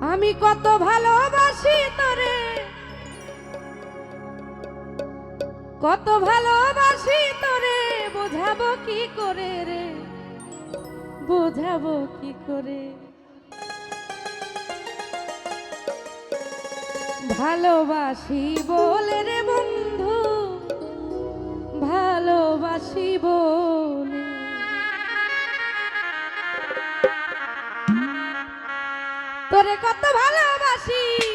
আমি কত ভালোবাসি তোরে। কত ভালোবাসি তোরে, বোঝাবো কি করে রে? বোঝাবো কি করে? ভালোবাসি বলে রে বন্ধু, ভালোবাসি বলে তোরে কত ভালোবাসি।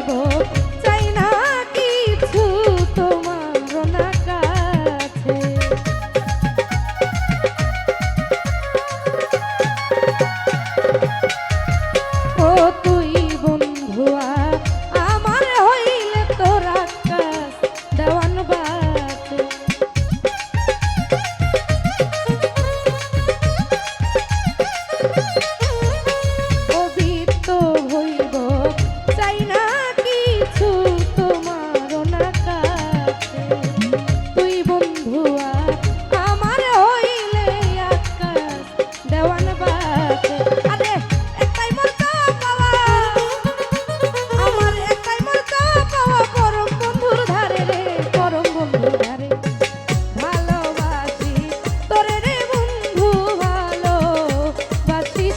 বলব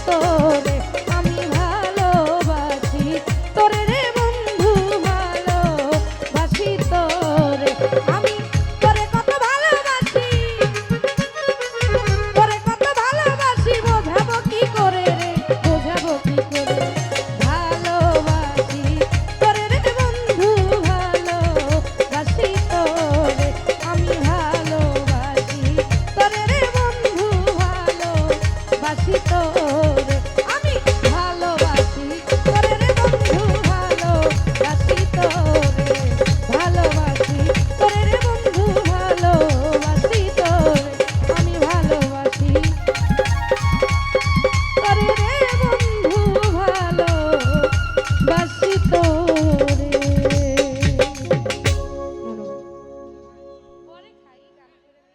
তোরে